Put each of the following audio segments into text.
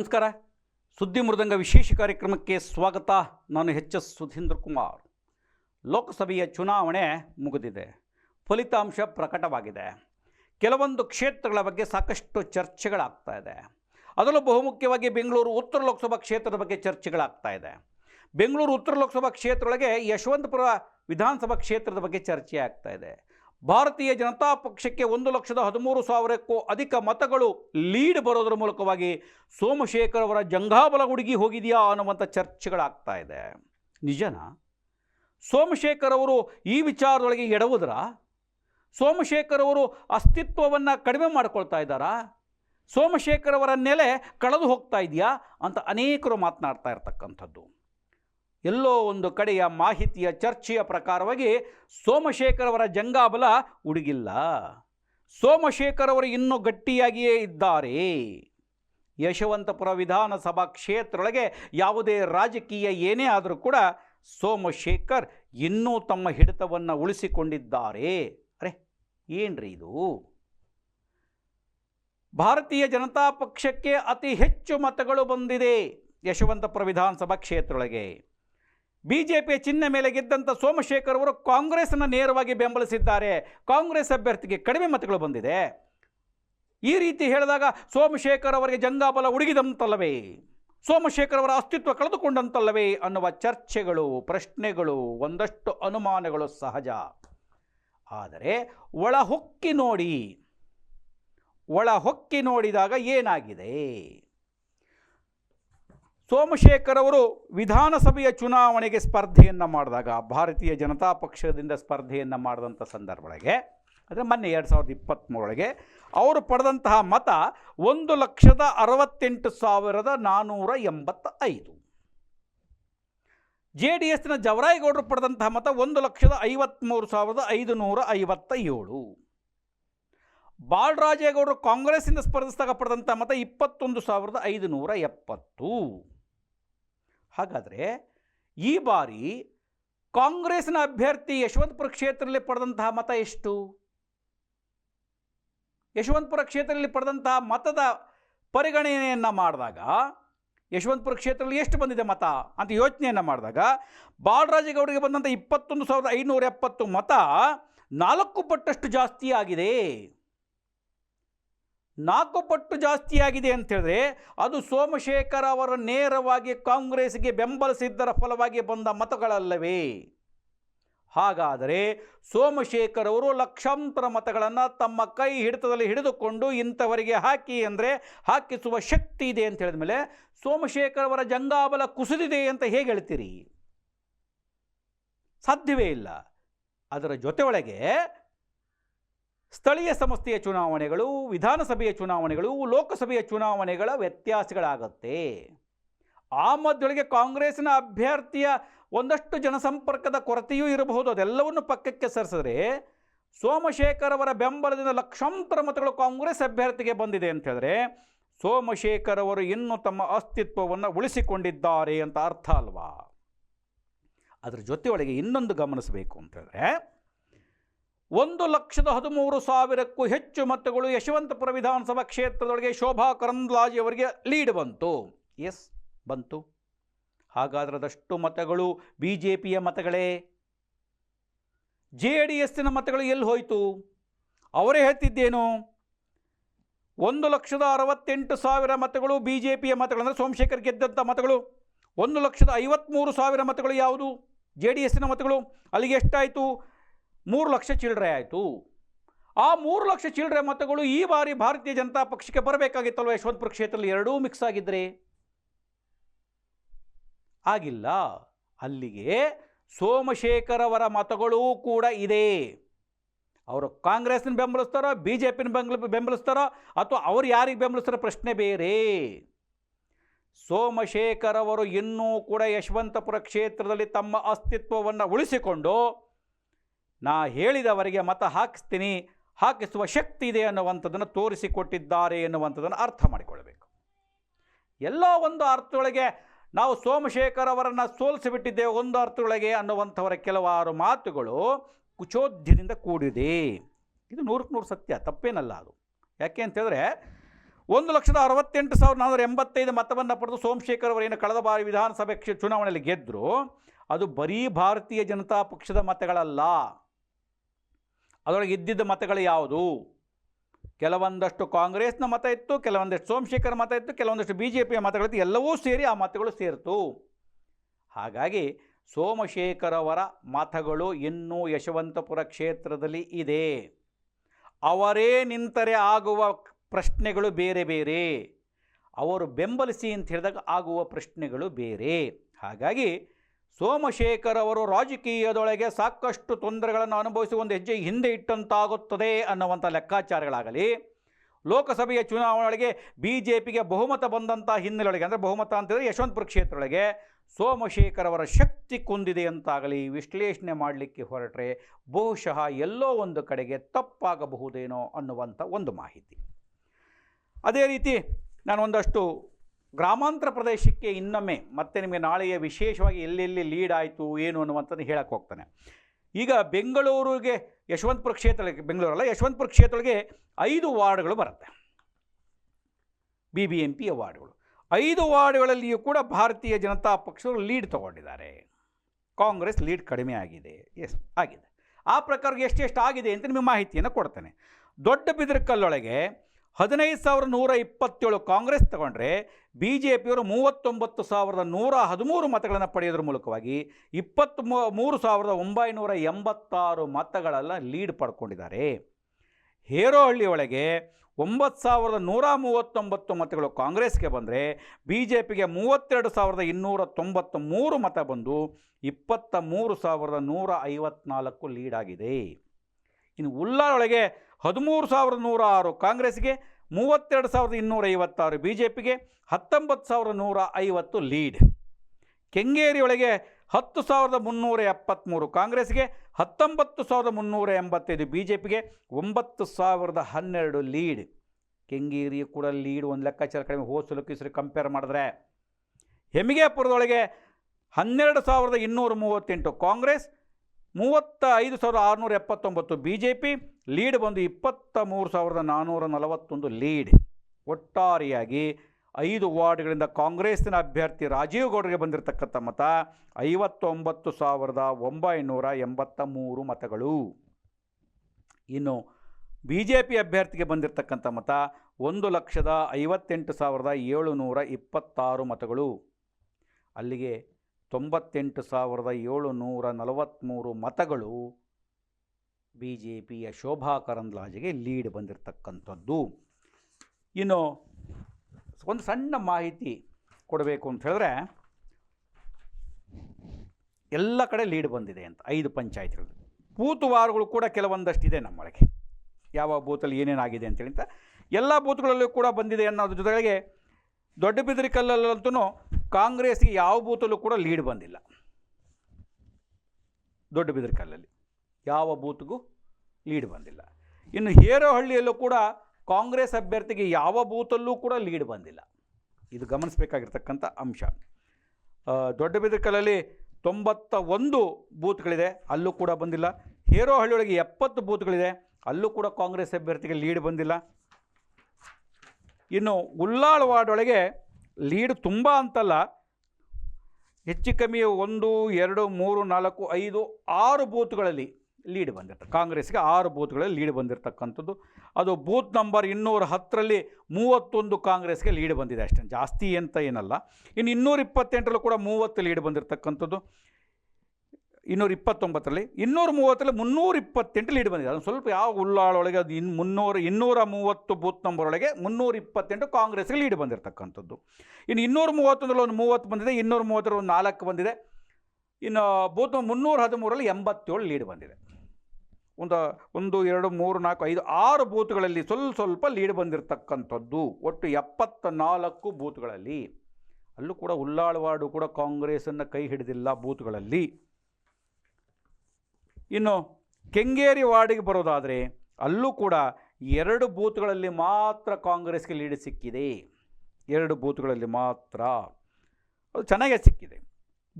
ನಮಸ್ಕಾರ. ಸುದ್ದಿ ಮೃದಂಗ ವಿಶೇಷ ಕಾರ್ಯಕ್ರಮಕ್ಕೆ ಸ್ವಾಗತ. ನಾನು ಎಚ್ ಎಸ್ ಸುಧೀಂದ್ರ ಕುಮಾರ್. ಲೋಕಸಭೆಯ ಚುನಾವಣೆ ಮುಗಿದಿದೆ. ಫಲಿತಾಂಶ ಪ್ರಕಟವಾಗಿದೆ. ಕೆಲವೊಂದು ಕ್ಷೇತ್ರಗಳ ಬಗ್ಗೆ ಸಾಕಷ್ಟು ಚರ್ಚೆಗಳಾಗ್ತಾ ಇದೆ. ಅದರಲ್ಲೂ ಬಹುಮುಖ್ಯವಾಗಿ ಬೆಂಗಳೂರು ಉತ್ತರ ಲೋಕಸಭಾ ಕ್ಷೇತ್ರದ ಬಗ್ಗೆ ಚರ್ಚೆಗಳಾಗ್ತಾ ಇದೆ. ಬೆಂಗಳೂರು ಉತ್ತರ ಲೋಕಸಭಾ ಕ್ಷೇತ್ರದೊಳಗೆ ಯಶವಂತಪುರ ವಿಧಾನಸಭಾ ಕ್ಷೇತ್ರದ ಬಗ್ಗೆ ಚರ್ಚೆ ಆಗ್ತಾ ಇದೆ. ಭಾರತೀಯ ಜನತಾ ಪಕ್ಷಕ್ಕೆ ಒಂದು ಲಕ್ಷದ ಹದಿಮೂರು ಸಾವಿರಕ್ಕೂ ಅಧಿಕ ಮತಗಳು ಲೀಡ್ ಬರೋದ್ರ ಮೂಲಕವಾಗಿ ಸೋಮಶೇಖರ್ ಅವರ ಜಂಘಾಬಲ ಹುಡುಗಿ ಹೋಗಿದೆಯಾ ಅನ್ನುವಂಥ ಚರ್ಚೆಗಳಾಗ್ತಾ ಇದೆ. ನಿಜನಾ? ಸೋಮಶೇಖರ್ ಅವರು ಈ ವಿಚಾರದೊಳಗೆ ಎಡವುದ್ರ? ಸೋಮಶೇಖರ್ ಅವರು ಅಸ್ತಿತ್ವವನ್ನು ಕಡಿಮೆ ಮಾಡ್ಕೊಳ್ತಾ ಇದ್ದಾರಾ? ಸೋಮಶೇಖರ್ ಅವರ ನೆಲೆ ಕಳೆದು ಹೋಗ್ತಾ ಇದೆಯಾ ಅಂತ ಅನೇಕರು ಮಾತನಾಡ್ತಾ ಇರ್ತಕ್ಕಂಥದ್ದು. ಎಲ್ಲೋ ಒಂದು ಕಡೆಯ ಮಾಹಿತಿಯ ಚರ್ಚೆಯ ಪ್ರಕಾರವಾಗಿ ಸೋಮಶೇಖರ್ ಅವರ ಜಂಗಾಬಲ ಉಡುಗಿಲ್ಲ. ಸೋಮಶೇಖರ್ ಅವರು ಇನ್ನೂ ಗಟ್ಟಿಯಾಗಿಯೇ ಇದ್ದಾರೆ. ಯಶವಂತಪುರ ವಿಧಾನಸಭಾ ಕ್ಷೇತ್ರದೊಳಗೆ ಯಾವುದೇ ರಾಜಕೀಯ ಏನೇ ಆದರೂ ಕೂಡ ಸೋಮಶೇಖರ್ ಇನ್ನೂ ತಮ್ಮ ಹಿಡಿತವನ್ನು ಉಳಿಸಿಕೊಂಡಿದ್ದಾರೆ. ಅರೆ, ಏನ್ರಿ ಇದು? ಭಾರತೀಯ ಜನತಾ ಪಕ್ಷಕ್ಕೆ ಅತಿ ಹೆಚ್ಚು ಮತಗಳು ಬಂದಿದೆ ಯಶವಂತಪುರ ವಿಧಾನಸಭಾ ಕ್ಷೇತ್ರದೊಳಗೆ ಬಿ ಜೆ ಪಿಯ ಚಿಹ್ನೆ ಮೇಲೆ ಗೆದ್ದಂಥ ಸೋಮಶೇಖರ್ ಅವರು ಕಾಂಗ್ರೆಸ್ನ ನೇರವಾಗಿ ಬೆಂಬಲಿಸಿದ್ದಾರೆ. ಕಾಂಗ್ರೆಸ್ ಅಭ್ಯರ್ಥಿಗೆ ಕಡಿಮೆ ಮತಗಳು ಬಂದಿದೆ. ಈ ರೀತಿ ಹೇಳಿದಾಗ ಸೋಮಶೇಖರ್ ಅವರಿಗೆ ಜಂಗಾಬಲ ಉಡುಗಿದಂತಲ್ಲವೇ? ಸೋಮಶೇಖರ್ ಅವರ ಅಸ್ತಿತ್ವ ಕಳೆದುಕೊಂಡಂತಲ್ಲವೇ ಅನ್ನುವ ಚರ್ಚೆಗಳು, ಪ್ರಶ್ನೆಗಳು, ಒಂದಷ್ಟು ಅನುಮಾನಗಳು ಸಹಜ. ಆದರೆ ಒಳಹೊಕ್ಕಿ ನೋಡಿ ಒಳಹೊಕ್ಕಿ ನೋಡಿದಾಗ ಏನಾಗಿದೆ? ಸೋಮಶೇಖರ್ ಅವರು ವಿಧಾನಸಭೆಯ ಚುನಾವಣೆಗೆ ಸ್ಪರ್ಧೆಯನ್ನು ಮಾಡಿದಾಗ, ಭಾರತೀಯ ಜನತಾ ಪಕ್ಷದಿಂದ ಸ್ಪರ್ಧೆಯನ್ನು ಮಾಡಿದಂಥ ಸಂದರ್ಭದೊಳಗೆ ಅಂದರೆ ಮೊನ್ನೆ ಎರಡು ಸಾವಿರದ ಇಪ್ಪತ್ತ್ಮೂರೊಳಗೆ ಅವರು ಪಡೆದಂತಹ ಮತ ಒಂದು ಲಕ್ಷದ ಅರವತ್ತೆಂಟು ಸಾವಿರದ ನಾನ್ನೂರ ಎಂಬತ್ತ ಐದು ಜೆ ಡಿ ಎಸ್ನ ಜವರಾಯಗೌಡರು ಪಡೆದಂತಹ ಮತ ಒಂದು ಲಕ್ಷದ ಐವತ್ತ್ಮೂರು ಸಾವಿರದ ಐದು ನೂರ ಐವತ್ತ ಏಳು ಬಾಲರಾಜೇಗೌಡರು ಕಾಂಗ್ರೆಸ್ಸಿಂದ ಸ್ಪರ್ಧಿಸಿದಾಗ ಪಡೆದಂಥ ಮತ ಇಪ್ಪತ್ತೊಂದು ಸಾವಿರದ ಐದು ನೂರ ಎಪ್ಪತ್ತು. ಹಾಗಾದರೆ ಈ ಬಾರಿ ಕಾಂಗ್ರೆಸ್ನ ಅಭ್ಯರ್ಥಿ ಯಶವಂತಪುರ ಕ್ಷೇತ್ರದಲ್ಲಿ ಪಡೆದಂತಹ ಮತ ಎಷ್ಟು? ಯಶವಂತಪುರ ಕ್ಷೇತ್ರದಲ್ಲಿ ಪಡೆದಂತಹ ಮತದ ಪರಿಗಣನೆಯನ್ನು ಮಾಡಿದಾಗ ಯಶವಂತಪುರ ಕ್ಷೇತ್ರದಲ್ಲಿ ಎಷ್ಟು ಬಂದಿದೆ ಮತ ಅಂತ ಯೋಚನೆಯನ್ನು ಮಾಡಿದಾಗ ಬಾಲರಾಜೇಗೌಡರಿಗೆ ಬಂದಂಥ ಇಪ್ಪತ್ತೊಂದು ಸಾವಿರದ ಐನೂರ ಎಪ್ಪತ್ತು ಮತ ನಾಲ್ಕು ಪಟ್ಟಷ್ಟು ಜಾಸ್ತಿ ಆಗಿದೆ. ನಾಲ್ಕು ಪಟ್ಟು ಜಾಸ್ತಿಯಾಗಿದೆ ಅಂತ ಹೇಳಿದ್ರೆ ಅದು ಸೋಮಶೇಖರ್ ಅವರ ನೇರವಾಗಿ ಕಾಂಗ್ರೆಸ್ಗೆ ಬೆಂಬಲಿಸಿದ್ದರ ಫಲವಾಗಿ ಬಂದ ಮತಗಳಲ್ಲವೇ. ಹಾಗಾದರೆ ಸೋಮಶೇಖರ್ ಅವರು ಲಕ್ಷಾಂತರ ಮತಗಳನ್ನು ತಮ್ಮ ಕೈ ಹಿಡಿತದಲ್ಲಿ ಹಿಡಿದುಕೊಂಡು ಇಂಥವರಿಗೆ ಹಾಕಿ ಅಂದರೆ ಹಾಕಿಸುವ ಶಕ್ತಿ ಇದೆ ಅಂತ ಹೇಳಿದ ಮೇಲೆ ಸೋಮಶೇಖರ್ ಅವರ ಜಂಗಾಬಲ ಕುಸಿದಿದೆ ಅಂತ ಹೇಗೆ ಹೇಳ್ತೀರಿ? ಸಾಧ್ಯವೇ ಇಲ್ಲ. ಅದರ ಜೊತೆ ಒಳಗೆ ಸ್ಥಳೀಯ ಸಂಸ್ಥೆಯ ಚುನಾವಣೆಗಳು, ವಿಧಾನಸಭೆಯ ಚುನಾವಣೆಗಳು, ಲೋಕಸಭೆಯ ಚುನಾವಣೆಗಳ ವ್ಯತ್ಯಾಸಗಳಾಗುತ್ತೆ. ಆ ಮಧ್ಯೊಳಗೆ ಕಾಂಗ್ರೆಸ್ನ ಅಭ್ಯರ್ಥಿಯ ಒಂದಷ್ಟು ಜನಸಂಪರ್ಕದ ಕೊರತೆಯೂ ಇರಬಹುದು. ಅದೆಲ್ಲವನ್ನು ಪಕ್ಕಕ್ಕೆ ಸರಿಸಿದ್ರೆ ಸೋಮಶೇಖರ್ ಅವರ ಬೆಂಬಲದಿಂದ ಲಕ್ಷಾಂತರ ಮತಗಳು ಕಾಂಗ್ರೆಸ್ ಅಭ್ಯರ್ಥಿಗೆ ಬಂದಿದೆ ಅಂತ ಹೇಳಿದ್ರೆ ಸೋಮಶೇಖರ್ ಅವರು ಇನ್ನೂ ತಮ್ಮ ಅಸ್ತಿತ್ವವನ್ನು ಉಳಿಸಿಕೊಂಡಿದ್ದಾರೆ ಅಂತ ಅರ್ಥ ಅಲ್ವಾ? ಅದರ ಜೊತೆಯೊಳಗೆ ಇನ್ನೊಂದು ಗಮನಿಸಬೇಕು ಅಂತ ಹೇಳಿದ್ರೆ ಒಂದು ಲಕ್ಷದ ಹದಿಮೂರು ಸಾವಿರಕ್ಕೂ ಹೆಚ್ಚು ಮತಗಳು ಯಶವಂತಪುರ ವಿಧಾನಸಭಾ ಕ್ಷೇತ್ರದೊಳಗೆ ಶೋಭಾ ಕರಂದ್ಲಾಜೆಯವರಿಗೆ ಲೀಡ್ ಬಂತು. ಎಸ್ ಬಂತು. ಹಾಗಾದ್ರೆ ಅದಷ್ಟು ಮತಗಳು ಬಿ ಜೆ ಪಿಯ ಮತಗಳೇ? ಜೆ ಡಿ ಎಸ್ಸಿನ ಮತಗಳು ಎಲ್ಲಿ ಹೋಯಿತು? ಅವರೇ ಹೇಳ್ತಿದ್ದೇನು? ಒಂದು ಲಕ್ಷದ ಅರವತ್ತೆಂಟು ಸಾವಿರ ಮತಗಳು ಬಿ ಜೆ ಪಿಯ ಮತಗಳು, ಅಂದರೆ ಸೋಮಶೇಖರ್ ಗೆದ್ದಂಥ ಮತಗಳು. ಒಂದು ಲಕ್ಷದ ಐವತ್ತ್ಮೂರು ಸಾವಿರ ಮತಗಳು ಯಾವುದು? ಜೆ ಡಿ ಎಸ್ಸಿನ ಮತಗಳು. ಅಲ್ಲಿಗೆ ಎಷ್ಟಾಯಿತು? ಮೂರು ಲಕ್ಷ ಚಿಲ್ಲರೆ ಆಯಿತು. ಆ ಮೂರು ಲಕ್ಷ ಚಿಲ್ಲರೆ ಮತಗಳು ಈ ಬಾರಿ ಭಾರತೀಯ ಜನತಾ ಪಕ್ಷಕ್ಕೆ ಬರಬೇಕಾಗಿತ್ತಲ್ವ? ಯಶವಂತಪುರ ಕ್ಷೇತ್ರದಲ್ಲಿ ಎರಡೂ ಮಿಕ್ಸ್ ಆಗಿದ್ರೆ? ಆಗಿಲ್ಲ. ಅಲ್ಲಿಗೆ ಸೋಮಶೇಖರ್ ಅವರ ಮತಗಳೂ ಕೂಡ ಇದೆ. ಅವರು ಕಾಂಗ್ರೆಸ್ನ ಬೆಂಬಲಿಸ್ತಾರೋ ಬಿ ಜೆ ಪಿನ ಬೆಂಬಲ ಬೆಂಬಲಿಸ್ತಾರೋ, ಅಥವಾ ಅವ್ರು ಯಾರಿಗೆ ಬೆಂಬಲಿಸ್ತಾರೋ ಪ್ರಶ್ನೆ ಬೇರೆ. ಸೋಮಶೇಖರ್ ಅವರು ಇನ್ನೂ ಕೂಡ ಯಶವಂತಪುರ ಕ್ಷೇತ್ರದಲ್ಲಿ ತಮ್ಮ ಅಸ್ತಿತ್ವವನ್ನು ಉಳಿಸಿಕೊಂಡು ನಾ ಹೇಳಿದವರಿಗೆ ಮತ ಹಾಕಿಸ್ತೀನಿ, ಹಾಕಿಸುವ ಶಕ್ತಿ ಇದೆ ಅನ್ನುವಂಥದ್ದನ್ನು ತೋರಿಸಿಕೊಟ್ಟಿದ್ದಾರೆ ಎನ್ನುವಂಥದ್ದನ್ನು ಅರ್ಥ ಮಾಡಿಕೊಳ್ಬೇಕು ಎಲ್ಲೋ ಒಂದು ಅರ್ಥದೊಳಗೆ ನಾವು ಸೋಮಶೇಖರ್ ಅವರನ್ನು ಸೋಲಿಸಿಬಿಟ್ಟಿದ್ದೇವೆ ಒಂದು ಅರ್ಥದೊಳಗೆ ಅನ್ನುವಂಥವರ ಕೆಲವಾರು ಮಾತುಗಳು ಕುಚೋದ್ಯದಿಂದ ಕೂಡಿದೆ. ಇದು ನೂರಕ್ಕೆ ನೂರು ಸತ್ಯ, ತಪ್ಪೇನಲ್ಲ ಅದು. ಯಾಕೆ ಅಂತೇಳಿದ್ರೆ, ಒಂದು ಲಕ್ಷದ ಅರವತ್ತೆಂಟು ಸಾವಿರದ ನಾನ್ನೂರ ಎಂಬತ್ತೈದು ಮತವನ್ನು ಪಡೆದು ಸೋಮಶೇಖರ್ ಅವರೇನು ಕಳೆದ ಬಾರಿ ವಿಧಾನಸಭೆ ಚುನಾವಣೆಯಲ್ಲಿ ಗೆದ್ದರು ಅದು ಬರೀ ಭಾರತೀಯ ಜನತಾ ಪಕ್ಷದ ಮತಗಳಲ್ಲ. ಅದರೊಳಗೆ ಇದ್ದಿದ್ದ ಮತಗಳು ಯಾವುದು? ಕೆಲವೊಂದಷ್ಟು ಕಾಂಗ್ರೆಸ್ನ ಮತ ಇತ್ತು, ಕೆಲವೊಂದಷ್ಟು ಸೋಮಶೇಖರ್ ಮತ ಇತ್ತು, ಕೆಲವೊಂದಷ್ಟು ಬಿ ಜೆ ಪಿಯ ಮತಗಳಿತ್ತು ಎಲ್ಲವೂ ಸೇರಿ ಆ ಮತಗಳು ಸೇರಿತು. ಹಾಗಾಗಿ ಸೋಮಶೇಖರ್ ಅವರ ಮತಗಳು ಇನ್ನೂ ಯಶವಂತಪುರ ಕ್ಷೇತ್ರದಲ್ಲಿ ಇದೆ. ಅವರೇ ನಿಂತರೆ ಆಗುವ ಪ್ರಶ್ನೆಗಳು ಬೇರೆ ಬೇರೆ. ಅವರು ಬೆಂಬಲಿಸಿ ಅಂತ ಹೇಳಿದಾಗ ಆಗುವ ಪ್ರಶ್ನೆಗಳು ಬೇರೆ. ಹಾಗಾಗಿ ಸೋಮಶೇಖರ್ ಅವರು ರಾಜಕೀಯದೊಳಗೆ ಸಾಕಷ್ಟು ತೊಂದರೆಗಳನ್ನು ಅನುಭವಿಸಿ ಒಂದು ಹೆಜ್ಜೆ ಹಿಂದೆ ಇಟ್ಟಂತಾಗುತ್ತದೆ ಅನ್ನುವಂಥ ಲೆಕ್ಕಾಚಾರಗಳಾಗಲಿ, ಲೋಕಸಭೆಯ ಚುನಾವಣೆಯೊಳಗೆ ಬಿ ಜೆ ಪಿಗೆ ಬಹುಮತ ಬಂದಂಥ ಹಿನ್ನೆಲೆಯೊಳಗೆ, ಅಂದರೆ ಬಹುಮತ ಅಂತಂದರೆ ಯಶವಂತಪುರ ಕ್ಷೇತ್ರದೊಳಗೆ ಸೋಮಶೇಖರ್ ಅವರ ಶಕ್ತಿ ಕುಂದಿದೆ ಅಂತಾಗಲಿ ವಿಶ್ಲೇಷಣೆ ಮಾಡಲಿಕ್ಕೆ ಹೊರಟ್ರೆ ಬಹುಶಃ ಎಲ್ಲೋ ಒಂದು ಕಡೆಗೆ ತಪ್ಪಾಗಬಹುದೇನೋ ಅನ್ನುವಂಥ ಒಂದು ಮಾಹಿತಿ. ಅದೇ ರೀತಿ ನಾನು ಒಂದಷ್ಟು ಗ್ರಾಮಾಂತರ ಪ್ರದೇಶಕ್ಕೆ ಇನ್ನೊಮ್ಮೆ ಮತ್ತೆ ನಿಮಗೆ ನಾಳೆಯ ವಿಶೇಷವಾಗಿ ಎಲ್ಲೆಲ್ಲಿ ಲೀಡ್ ಆಯಿತು, ಏನು ಅನ್ನುವಂಥದ್ದು ಹೇಳಕ್ಕೆ ಹೋಗ್ತಾನೆ. ಈಗ ಬೆಂಗಳೂರಿಗೆ, ಯಶವಂತಪುರ ಕ್ಷೇತ್ರಕ್ಕೆ ಬೆಂಗಳೂರಲ್ಲ ಯಶವಂತಪುರ ಕ್ಷೇತ್ರಗಳಿಗೆ ಐದು ವಾರ್ಡ್ಗಳು ಬರುತ್ತೆ. ಬಿ ಬಿ ಎಂ ಪಿಯ ವಾರ್ಡ್ಗಳು. ಐದು ವಾರ್ಡ್ಗಳಲ್ಲಿಯೂ ಕೂಡ ಭಾರತೀಯ ಜನತಾ ಪಕ್ಷಗಳು ಲೀಡ್ ತಗೊಂಡಿದ್ದಾರೆ. ಕಾಂಗ್ರೆಸ್ ಲೀಡ್ ಕಡಿಮೆ ಆಗಿದೆ. ಎಸ್ ಆಗಿದೆ. ಆ ಪ್ರಕಾರ ಎಷ್ಟೆಷ್ಟು ಆಗಿದೆ ಅಂತ ನಿಮಗೆ ಮಾಹಿತಿಯನ್ನು ಕೊಡ್ತೇನೆ. ದೊಡ್ಡ ಬಿದಿರಕಲ್ಲೊಳಗೆ ಹದಿನೈದು ಸಾವಿರದ ನೂರ ಇಪ್ಪತ್ತೇಳು ಕಾಂಗ್ರೆಸ್ ತಗೊಂಡ್ರೆ ಬಿ ಜೆ ಪಿಯವರು ಮೂವತ್ತೊಂಬತ್ತು ಸಾವಿರದ ನೂರ ಹದಿಮೂರು ಮತಗಳನ್ನು ಪಡೆಯೋದ್ರ ಮೂಲಕವಾಗಿ ಇಪ್ಪತ್ತ್ ಮೂರು ಸಾವಿರದ ಒಂಬೈನೂರ ಎಂಬತ್ತಾರು ಮತಗಳೆಲ್ಲ ಲೀಡ್ ಪಡ್ಕೊಂಡಿದ್ದಾರೆ. ಹೇರೋಹಳ್ಳಿ ಒಳಗೆ ಒಂಬತ್ತು ಸಾವಿರದ ನೂರ ಮೂವತ್ತೊಂಬತ್ತು ಮತಗಳು ಕಾಂಗ್ರೆಸ್ಗೆ ಬಂದರೆ ಬಿ ಜೆ ಪಿಗೆ ಮೂವತ್ತೆರಡು ಸಾವಿರದ ಇನ್ನೂರ ತೊಂಬತ್ತ ಮೂರು ಮತ ಬಂದು ಇಪ್ಪತ್ತ ಮೂರು ಸಾವಿರದ ನೂರ ಐವತ್ನಾಲ್ಕು ಲೀಡ್ ಆಗಿದೆ. ಇನ್ನು ಉಳ್ಳಾರೊಳಗೆ ಹದಿಮೂರು ಸಾವಿರದ ನೂರ ಆರು ಕಾಂಗ್ರೆಸ್ಗೆ, ಮೂವತ್ತೆರಡು ಸಾವಿರದ ಇನ್ನೂರ ಐವತ್ತಾರು ಬಿ ಜೆ ಪಿಗೆ ಹತ್ತೊಂಬತ್ತು ಸಾವಿರದ ನೂರ ಐವತ್ತು ಲೀಡ್. ಕೆಂಗೇರಿಯೊಳಗೆ ಹತ್ತು ಸಾವಿರದ ಮುನ್ನೂರ ಎಪ್ಪತ್ತ್ಮೂರು ಕಾಂಗ್ರೆಸ್ಗೆ, ಹತ್ತೊಂಬತ್ತು ಸಾವಿರದ ಮುನ್ನೂರ ಎಂಬತ್ತೈದು ಬಿ ಜೆ ಪಿಗೆ ಒಂಬತ್ತು ಸಾವಿರದ ಹನ್ನೆರಡು ಲೀಡ್. ಕೆಂಗೇರಿ ಕೂಡ ಲೀಡ್ ಒಂದು ಲೆಕ್ಕಾಚಾರ ಕಡಿಮೆ, ಹೋಸಲು ಕಿಸರು ಕಂಪೇರ್ ಮಾಡಿದ್ರೆ. ಹೆಮಿಗೆಪುರದೊಳಗೆ ಹನ್ನೆರಡು ಸಾವಿರದ ಇನ್ನೂರ ಮೂವತ್ತೆಂಟು ಕಾಂಗ್ರೆಸ್ ಮೂವತ್ತ ಐದು ಸಾವಿರದ ಆರುನೂರ ಎಪ್ಪತ್ತೊಂಬತ್ತು ಬಿ ಜೆ ಪಿ ಲೀಡ್ ಬಂದು ಇಪ್ಪತ್ತ ಮೂರು ಸಾವಿರದ ನಾನ್ನೂರ ನಲವತ್ತೊಂದು ಲೀಡ್. ಒಟ್ಟಾರೆಯಾಗಿ ಐದು ವಾರ್ಡ್ಗಳಿಂದ ಕಾಂಗ್ರೆಸ್ಸಿನ ಅಭ್ಯರ್ಥಿ ರಾಜೀವ್ ಗೌಡರಿಗೆ ಬಂದಿರತಕ್ಕಂಥ ಮತ ಐವತ್ತೊಂಬತ್ತು ಸಾವಿರದ ಒಂಬೈನೂರ ಎಂಬತ್ತ ಮೂರು ಮತಗಳು. ಇನ್ನು ಬಿ ಜೆ ಪಿ ಅಭ್ಯರ್ಥಿಗೆ ಬಂದಿರತಕ್ಕಂಥ ಮತ ಒಂದು ಲಕ್ಷದ ಐವತ್ತೆಂಟು ಸಾವಿರದ ಏಳುನೂರ ಇಪ್ಪತ್ತಾರು ಮತಗಳು. ಅಲ್ಲಿಗೆ ತೊಂಬತ್ತೆಂಟು ಸಾವಿರದ ಏಳುನೂರ ನಲವತ್ತ್ಮೂರು ಮತಗಳು ಬಿ ಜೆ ಪಿಯ ಶೋಭಾ ಕರಂದ್ಲಾಜೆಗೆ ಲೀಡ್ ಬಂದಿರತಕ್ಕಂಥದ್ದು. ಇನ್ನು ಒಂದು ಸಣ್ಣ ಮಾಹಿತಿ ಕೊಡಬೇಕು ಅಂತ ಹೇಳಿದ್ರೆ, ಎಲ್ಲ ಕಡೆ ಲೀಡ್ ಬಂದಿದೆ ಅಂತ, ಐದು ಪಂಚಾಯತ್ಗಳು ಬೂತುವಾರುಗಳು ಕೂಡ ಕೆಲವೊಂದಷ್ಟಿದೆ ನಮ್ಮೊಳಗೆ. ಯಾವ ಬೂತಲ್ಲಿ ಏನೇನಾಗಿದೆ ಅಂತೇಳಿ ಅಂತ ಎಲ್ಲ ಬೂತ್ಗಳಲ್ಲೂ ಕೂಡ ಬಂದಿದೆ ಅನ್ನೋದ್ರ ಜೊತೆಗೆ ದೊಡ್ಡ ಬಿದಿರಿಕಲ್ಲಂತೂ ಕಾಂಗ್ರೆಸ್ಗೆ ಯಾವ ಬೂತಲ್ಲೂ ಕೂಡ ಲೀಡ್ ಬಂದಿಲ್ಲ. ದೊಡ್ಡ ಬಿದಿರಿಕಲ್ಲಲ್ಲಿ ಯಾವ ಬೂತ್ಗೂ ಲೀಡ್ ಬಂದಿಲ್ಲ. ಇನ್ನು ಹೇರೋಹಳ್ಳಿಯಲ್ಲೂ ಕೂಡ ಕಾಂಗ್ರೆಸ್ ಅಭ್ಯರ್ಥಿಗೆ ಯಾವ ಬೂತಲ್ಲೂ ಕೂಡ ಲೀಡ್ ಬಂದಿಲ್ಲ. ಇದು ಗಮನಿಸಬೇಕಾಗಿರ್ತಕ್ಕಂಥ ಅಂಶ. ದೊಡ್ಡ ಬಿದಿರ್ಕಲಲ್ಲಿ ತೊಂಬತ್ತ ಒಂದು ಬೂತ್ಗಳಿದೆ, ಅಲ್ಲೂ ಕೂಡ ಬಂದಿಲ್ಲ. ಹೇರೋಹಳ್ಳಿ ಒಳಗೆ ಎಪ್ಪತ್ತು ಬೂತ್ಗಳಿದೆ, ಅಲ್ಲೂ ಕೂಡ ಕಾಂಗ್ರೆಸ್ ಅಭ್ಯರ್ಥಿಗೆ ಲೀಡ್ ಬಂದಿಲ್ಲ. ಇನ್ನು ಉಳ್ಳಾಳ್ ವಾರ್ಡ್ ಒಳಗೆ ಲೀಡ್ ತುಂಬ ಅಂತಲ್ಲ. ಹೆಚ್ಚು ಕಮ್ಮಿ ಒಂದು, ಎರಡು, ಮೂರು, ನಾಲ್ಕು, ಐದು, ಆರು ಬೂತ್ಗಳಲ್ಲಿ ಲೀಡ್ ಬಂದಿರ್ತದೆ. ಕಾಂಗ್ರೆಸ್ಗೆ ಆರು ಬೂತ್ಗಳಲ್ಲಿ ಲೀಡ್ ಬಂದಿರತಕ್ಕಂಥದ್ದು. ಅದು ಬೂತ್ ನಂಬರ್ ಇನ್ನೂರ ಹತ್ತರಲ್ಲಿ ಮೂವತ್ತೊಂದು ಕಾಂಗ್ರೆಸ್ಗೆ ಲೀಡ್ ಬಂದಿದೆ ಅಷ್ಟೇ. ಜಾಸ್ತಿ ಅಂತ ಏನಲ್ಲ. ಇನ್ನು ಇನ್ನೂರ ಇಪ್ಪತ್ತೆಂಟರಲ್ಲೂ ಕೂಡ ಮೂವತ್ತು ಲೀಡ್ ಬಂದಿರತಕ್ಕಂಥದ್ದು. ಇನ್ನೂರ ಇಪ್ಪತ್ತೊಂಬತ್ತರಲ್ಲಿ, ಇನ್ನೂರ ಮೂವತ್ತರಲ್ಲಿ ಮುನ್ನೂರ ಇಪ್ಪತ್ತೆಂಟು ಲೀಡ್ ಬಂದಿದೆ. ಅದು ಸ್ವಲ್ಪ ಯಾವ ಉಳ್ಳಾಳೊಳಗೆ ಅದು ಇನ್ನು ಮುನ್ನೂರ, ಇನ್ನೂರ ಮೂವತ್ತು ಬೂತ್ ನಂಬರ್ ಒಳಗೆ ಮುನ್ನೂರ ಇಪ್ಪತ್ತೆಂಟು ಕಾಂಗ್ರೆಸ್ಗೆ ಲೀಡ್ ಬಂದಿರತಕ್ಕಂಥದ್ದು. ಇನ್ನು ಇನ್ನೂರ ಮೂವತ್ತೊಂದರಲ್ಲಿ ಒಂದು ಮೂವತ್ತು ಬಂದಿದೆ, ಇನ್ನೂರ ಮೂವತ್ತರ ಒಂದು ನಾಲ್ಕು ಬಂದಿದೆ. ಇನ್ನು ಬೂತ್ ಮುನ್ನೂರ ಹದಿಮೂರಲ್ಲಿ ಎಂಬತ್ತೇಳು ಲೀಡ್ ಬಂದಿದೆ. ಒಂದು ಒಂದು, ಎರಡು, ಮೂರು, ನಾಲ್ಕು, ಐದು, ಆರು ಬೂತ್ಗಳಲ್ಲಿ ಸ್ವಲ್ಪ ಸ್ವಲ್ಪ ಲೀಡ್ ಬಂದಿರತಕ್ಕಂಥದ್ದು. ಒಟ್ಟು ಎಪ್ಪತ್ತ ನಾಲ್ಕು ಬೂತ್ಗಳಲ್ಲಿ. ಅಲ್ಲೂ ಕೂಡ ಉಲ್ಲಾಳವಾಡು ಕೂಡ ಕಾಂಗ್ರೆಸನ್ನು ಕೈ ಹಿಡಿದಿಲ್ಲ ಬೂತ್ಗಳಲ್ಲಿ. ಇನ್ನು ಕೆಂಗೇರಿ ವಾರ್ಡಿಗೆ ಬರೋದಾದರೆ ಅಲ್ಲೂ ಕೂಡ ಎರಡು ಬೂತ್ಗಳಲ್ಲಿ ಮಾತ್ರ ಕಾಂಗ್ರೆಸ್ಗೆ ಲೀಡ್ ಸಿಕ್ಕಿದೆ. ಎರಡು ಬೂತ್ಗಳಲ್ಲಿ ಮಾತ್ರ. ಅದು ಚೆನ್ನಾಗೇ ಸಿಕ್ಕಿದೆ.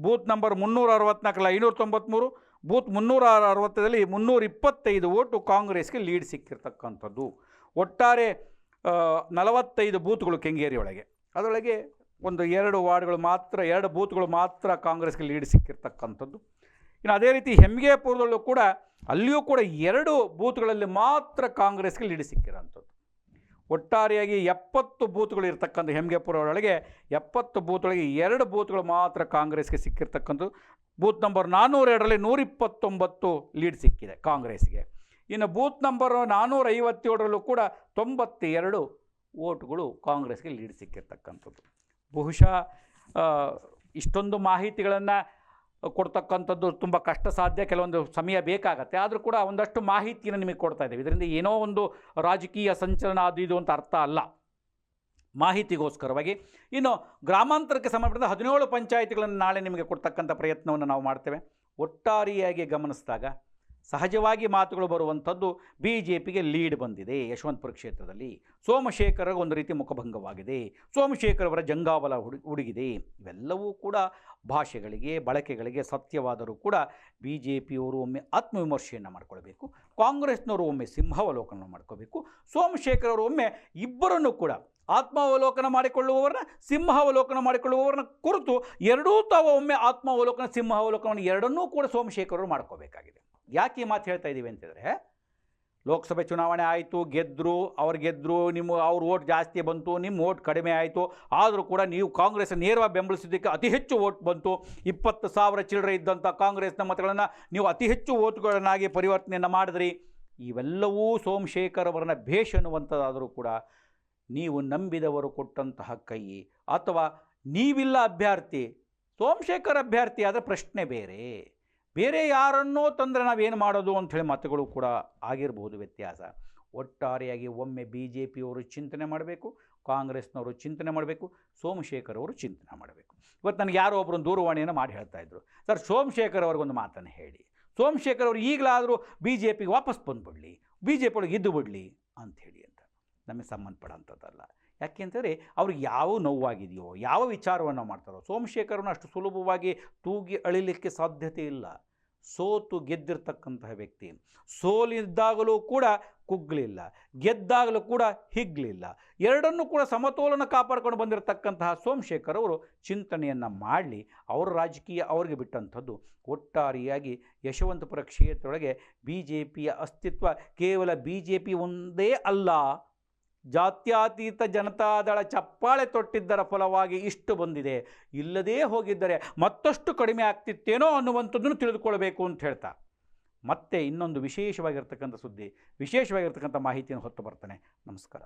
ಬೂತ್ ನಂಬರ್ ಮುನ್ನೂರ ಅರವತ್ನಾಲ್ಕಲ್ಲ ಐನೂರ ತೊಂಬತ್ತ್ಮೂರು ಬೂತ್ ಮುನ್ನೂರ ಅರವತ್ತದಲ್ಲಿ ಮುನ್ನೂರ ಇಪ್ಪತ್ತೈದು ಓಟು ಕಾಂಗ್ರೆಸ್ಗೆ ಲೀಡ್ ಸಿಕ್ಕಿರ್ತಕ್ಕಂಥದ್ದು. ಒಟ್ಟಾರೆ ನಲವತ್ತೈದು ಬೂತ್ಗಳು ಕೆಂಗೇರಿ ಒಳಗೆ. ಅದರೊಳಗೆ ಒಂದು ಎರಡು ವಾರ್ಡ್ಗಳು ಮಾತ್ರ, ಎರಡು ಬೂತ್ಗಳು ಮಾತ್ರ ಕಾಂಗ್ರೆಸ್ಗೆ ಲೀಡ್ ಸಿಕ್ಕಿರ್ತಕ್ಕಂಥದ್ದು. ಇನ್ನು ಅದೇ ರೀತಿ ಹೆಮ್ಗೆಪುರದಲ್ಲೂ ಕೂಡ ಅಲ್ಲಿಯೂ ಕೂಡ ಎರಡು ಬೂತ್ಗಳಲ್ಲಿ ಮಾತ್ರ ಕಾಂಗ್ರೆಸ್ಗೆ ಲೀಡ್ ಸಿಕ್ಕಿರೋಂಥದ್ದು. ಒಟ್ಟಾರೆಯಾಗಿ ಎಪ್ಪತ್ತು ಬೂತ್ಗಳು ಇರ್ತಕ್ಕಂಥ ಹೆಮ್ಗೆಪುರ ಒಳಗೆ ಎಪ್ಪತ್ತು ಬೂತ್ಗಳಿಗೆ ಎರಡು ಬೂತ್ಗಳು ಮಾತ್ರ ಕಾಂಗ್ರೆಸ್ಗೆ ಸಿಕ್ಕಿರ್ತಕ್ಕಂಥದ್ದು. ಬೂತ್ ನಂಬರ್ ನಾನ್ನೂರ ಎರಡರಲ್ಲಿ ನೂರಿಪ್ಪತ್ತೊಂಬತ್ತು ಲೀಡ್ ಸಿಕ್ಕಿದೆ ಕಾಂಗ್ರೆಸ್ಗೆ. ಇನ್ನು ಬೂತ್ ನಂಬರ್ ನಾನ್ನೂರ ಐವತ್ತೇಳರಲ್ಲೂ ಕೂಡ ತೊಂಬತ್ತೆರಡು ಓಟ್ಗಳು ಕಾಂಗ್ರೆಸ್ಗೆ ಲೀಡ್ ಸಿಕ್ಕಿರ್ತಕ್ಕಂಥದ್ದು. ಬಹುಶಃ ಇಷ್ಟೊಂದು ಮಾಹಿತಿಗಳನ್ನು ಕೊಡ್ತಕ್ಕಂಥದ್ದು ತುಂಬ ಕಷ್ಟ ಸಾಧ್ಯ ಕೆಲವೊಂದು ಸಮಯ ಬೇಕಾಗತ್ತೆ. ಆದರೂ ಕೂಡ ಒಂದಷ್ಟು ಮಾಹಿತಿಯನ್ನು ನಿಮಗೆ ಕೊಡ್ತಾ ಇದ್ದೇವೆ. ಇದರಿಂದ ಏನೋ ಒಂದು ರಾಜಕೀಯ ಸಂಚಲನ ಅದು ಇದು ಅಂತ ಅರ್ಥ ಅಲ್ಲ. ಮಾಹಿತಿಗೋಸ್ಕರವಾಗಿ. ಇನ್ನು ಗ್ರಾಮಾಂತರಕ್ಕೆ ಸಂಬಂಧಪಟ್ಟ ಹದಿನೇಳು ಪಂಚಾಯಿತಿಗಳನ್ನು ನಾಳೆ ನಿಮಗೆ ಕೊಡ್ತಕ್ಕಂಥ ಪ್ರಯತ್ನವನ್ನು ನಾವು ಮಾಡ್ತೇವೆ. ಒಟ್ಟಾರೆಯಾಗಿ ಗಮನಿಸಿದಾಗ ಸಹಜವಾಗಿ ಮಾತುಗಳು ಬರುವಂಥದ್ದು ಬಿ ಜೆ ಪಿಗೆ ಲೀಡ್ ಬಂದಿದೆ. ಯಶವಂತಪುರ ಕ್ಷೇತ್ರದಲ್ಲಿ ಸೋಮಶೇಖರ ಒಂದು ರೀತಿ ಮುಖಭಂಗವಾಗಿದೆ. ಸೋಮಶೇಖರ್ ಅವರ ಜಂಗಾವಲ ಹುಡು, ಹುಡುಗಿದೆ. ಇವೆಲ್ಲವೂ ಕೂಡ ಭಾಷೆಗಳಿಗೆ, ಬಳಕೆಗಳಿಗೆ ಸತ್ಯವಾದರೂ ಕೂಡ ಬಿ ಜೆ ಪಿಯವರು ಒಮ್ಮೆ ಆತ್ಮವಿಮರ್ಶೆಯನ್ನು ಮಾಡಿಕೊಳ್ಬೇಕು. ಕಾಂಗ್ರೆಸ್ನವರು ಒಮ್ಮೆ ಸಿಂಹಾವಲೋಕನ ಮಾಡ್ಕೋಬೇಕು ಸೋಮಶೇಖರ್ ಅವರು ಒಮ್ಮೆ ಇಬ್ಬರನ್ನು ಕೂಡ ಆತ್ಮಾವಲೋಕನ ಮಾಡಿಕೊಳ್ಳುವವರನ್ನ, ಸಿಂಹಾವಲೋಕನ ಮಾಡಿಕೊಳ್ಳುವವರನ್ನ ಕುರಿತು ಎರಡೂ ತಾವು ಒಮ್ಮೆ ಆತ್ಮಾವಲೋಕನ, ಸಿಂಹಾವಲೋಕನವನ್ನು ಎರಡನ್ನೂ ಕೂಡ ಸೋಮಶೇಖರರು ಮಾಡ್ಕೋಬೇಕಾಗಿದೆ ಯಾಕೆ ಈ ಮಾತು ಹೇಳ್ತಾ ಇದ್ದೀವಿ ಅಂತಿದ್ರೆ ಲೋಕಸಭೆ ಚುನಾವಣೆ ಆಯಿತು ಗೆದ್ದರು ಅವ್ರು ಗೆದ್ದರು ನಿಮ್ಮ ಅವ್ರ ಓಟ್ ಜಾಸ್ತಿ ಬಂತು, ನಿಮ್ಮ ಓಟ್ ಕಡಿಮೆ ಆಯಿತು, ಆದರೂ ಕೂಡ ನೀವು ಕಾಂಗ್ರೆಸ್ ನೇರವಾಗಿ ಬೆಂಬಲಿಸಿದ್ದಕ್ಕೆ ಅತಿ ಹೆಚ್ಚು ಓಟ್ ಬಂತು. ಇಪ್ಪತ್ತು ಸಾವಿರ ಚಿಲ್ಲರೆ ಇದ್ದಂಥ ಕಾಂಗ್ರೆಸ್ನ ಮತಗಳನ್ನು ನೀವು ಅತಿ ಹೆಚ್ಚು ಓಟ್ಗಳನ್ನಾಗಿ ಪರಿವರ್ತನೆಯನ್ನು ಮಾಡಿದ್ರಿ. ಇವೆಲ್ಲವೂ ಸೋಮಶೇಖರ್ ಅವರನ್ನ ಭೇಷ್ ಅನ್ನುವಂಥದ್ದಾದರೂ ಕೂಡ ನೀವು ನಂಬಿದವರು ಕೊಟ್ಟಂತಹ ಕೈ. ಅಥವಾ ನೀವಿಲ್ಲ ಅಭ್ಯರ್ಥಿ, ಸೋಮಶೇಖರ್ ಅಭ್ಯರ್ಥಿ ಆದರೆ ಪ್ರಶ್ನೆ ಬೇರೆ. ಬೇರೆ ಯಾರನ್ನೋ ತಂದರೆ ನಾವೇನು ಮಾಡೋದು ಅಂಥೇಳಿ ಮತಗಳು ಕೂಡ ಆಗಿರ್ಬೋದು ವ್ಯತ್ಯಾಸ. ಒಟ್ಟಾರೆಯಾಗಿ ಒಮ್ಮೆ ಬಿ ಜೆ ಪಿಯವರು ಚಿಂತನೆ ಮಾಡಬೇಕು, ಕಾಂಗ್ರೆಸ್ನವರು ಚಿಂತನೆ ಮಾಡಬೇಕು ಸೋಮಶೇಖರ್ ಅವರು ಚಿಂತನೆ ಮಾಡಬೇಕು. ಇವತ್ತು ನನಗೆ ಯಾರೋ ಒಬ್ಬರು ದೂರವಾಣಿಯನ್ನು ಮಾಡಿ ಹೇಳ್ತಾ ಇದ್ರು. ಸರ್, ಸೋಮಶೇಖರ್ ಅವ್ರಿಗೊಂದು ಮಾತನ್ನು ಹೇಳಿ. ಸೋಮಶೇಖರ್ ಅವರು ಈಗಲಾದರೂ ಬಿ ಜೆ ಪಿಗೆ ವಾಪಸ್ ಬಂದುಬಿಡಲಿ ಬಿ ಜೆ ಪಿ ಒಳಗೆ ಇದ್ದು ಬಿಡಲಿ ಅಂಥೇಳಿ ಅಂತ. ನಮಗೆ ಸಂಬಂಧಪಡೋಂಥದ್ದಲ್ಲ ಯಾಕೆಂತಂದರೆ ಅವ್ರಿಗೆ ಯಾವ ನೋವಾಗಿದೆಯೋ, ಯಾವ ವಿಚಾರವನ್ನು ಮಾಡ್ತಾರೋ ಸೋಮಶೇಖರನ ಅಷ್ಟು ಸುಲಭವಾಗಿ ತೂಗಿ ಅಳಿಲಿಕ್ಕೆ ಸಾಧ್ಯತೆ ಇಲ್ಲ. ಸೋತು ಗೆದ್ದಿರ್ತಕ್ಕಂತಹ ವ್ಯಕ್ತಿ, ಸೋಲಿದ್ದಾಗಲೂ ಕೂಡ ಕುಗ್ಗಲಿಲ್ಲ ಗೆದ್ದಾಗಲೂ ಕೂಡ ಹಿಗ್ಲಿಲ್ಲ. ಎರಡನ್ನೂ ಕೂಡ ಸಮತೋಲನ ಕಾಪಾಡ್ಕೊಂಡು ಬಂದಿರತಕ್ಕಂತಹ ಸೋಮಶೇಖರ್ ಅವರು ಚಿಂತನೆಯನ್ನು ಮಾಡಲಿ, ಅವರ ರಾಜಕೀಯ ಅವ್ರಿಗೆ ಬಿಟ್ಟಂಥದ್ದು. ಒಟ್ಟಾರೆಯಾಗಿ ಯಶವಂತಪುರ ಕ್ಷೇತ್ರದೊಳಗೆ ಬಿ ಜೆ ಪಿಯ ಅಸ್ತಿತ್ವ ಕೇವಲ ಬಿ ಜೆ ಪಿ ಒಂದೇ ಅಲ್ಲ. ಜಾತ್ಯತೀತ ಜನತಾದಳ ಚಪ್ಪಾಳೆ ತೊಟ್ಟಿದ್ದರ ಫಲವಾಗಿ ಇಷ್ಟು ಬಂದಿದೆ. ಇಲ್ಲದೇ ಹೋಗಿದ್ದರೆ ಮತ್ತಷ್ಟು ಕಡಿಮೆ ಆಗ್ತಿತ್ತೇನೋ ಅನ್ನುವಂಥದ್ದನ್ನು ತಿಳಿದುಕೊಳ್ಬೇಕು ಅಂತ ಹೇಳ್ತಾ. ಮತ್ತೆ ಇನ್ನೊಂದು ವಿಶೇಷವಾಗಿರ್ತಕ್ಕಂಥ ಸುದ್ದಿ, ವಿಶೇಷವಾಗಿರ್ತಕ್ಕಂಥ ಮಾಹಿತಿಯನ್ನು ಹೊತ್ತು ಬರ್ತಾನೆ. ನಮಸ್ಕಾರ.